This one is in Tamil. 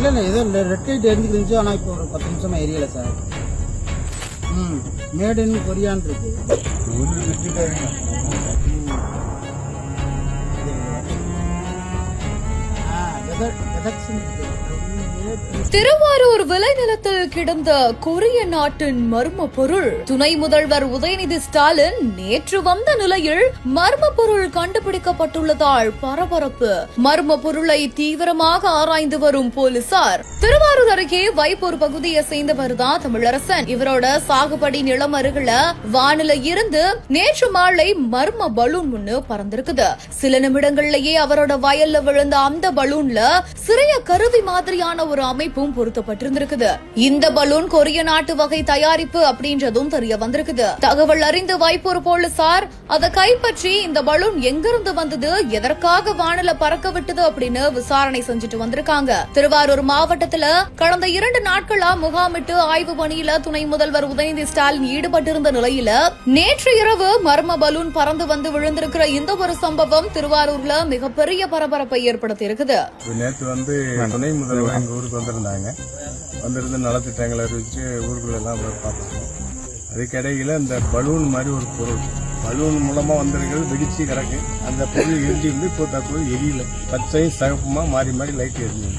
இல்லை இல்லை ஏதோ ரெட் லைட் எரிஞ்சுட்டு இருந்துச்சு. ஆனால் இப்போ ஒரு பத்து நிமிஷமா எரியல சார். ம் மேட் இன் கொரியான் இருக்கு. திருவாரூர் விளைநிலத்தில் கிடந்த கொரிய நாட்டின் மர்ம பொருள். துணை முதல்வர் உதயநிதி ஸ்டாலின் நேற்று வந்த நிலையில் மர்ம பொருள் கண்டுபிடிக்கப்பட்டுள்ளதால் பரபரப்பு. மர்ம பொருளை தீவிரமாக ஆராய்ந்து வரும் போலீசார். திருவாரூர் அருகே வைப்பூர் பகுதியை சேர்ந்தவர் தான் தமிழரசன். இவரோட சாகுபடி நிலம் அருகில வானில இருந்து நேற்று மாலை மர்ம பலூன் ஒண்ணு பறந்திருக்குது. சில நிமிடங்கள்லயே அவரோட வயல்ல விழுந்த அந்த பலூன்ல சிறிய கருவி மாதிரியான ஒரு அமைப்பும் பொருத்தப்பட்டிருந்திருக்குது. இந்த இந்த பலூன் கொரிய நாட்டு வகை தயாரிப்பு அப்படின்றதும் தெரிய வந்திருக்குது. தகவல் அறிந்து வைப்பூர் போலீசார் அதை கைப்பற்றி இந்த பலூன் எங்கிருந்து வந்தது எதற்காக வானல பறக்க விட்டது அப்படின்னு விசாரணை செஞ்சுட்டு வந்திருக்காங்க. திருவாரூர் மாவட்டத்துல கடந்த இரண்டு நாட்களா முகாமிட்டு ஆய்வு பணியில துணை முதல்வர் உதயநிதி ஸ்டாலின் ஈடுபட்டிருந்த நிலையில நேற்று இரவு மர்ம பலூன் பறந்து வந்து விழுந்திருக்கிற இந்த ஒரு சம்பவம் திருவாரூர்ல மிகப்பெரிய பரபரப்பை ஏற்படுத்தி இருக்குது நேற்று வந்து துணை முதல்வர் ஊருக்கு வந்திருந்தாங்க. வந்திருந்து நலத்திட்டங்களை அறிவிச்சு ஊருக்குள்ள எல்லாம் போய் பார்த்தோம் அதுக்கிடையில இந்த பலூன் மாதிரி ஒரு பொருள். பலூன் மூலமா வந்திருக்கிறது வெடிச்சு கிடக்கு. அந்த பொருள் எரிஞ்சு வந்து இப்போ தற்போது எரியல. பச்சை சகப்புமாக மாறி மாறி லைட் எரிஞ்சு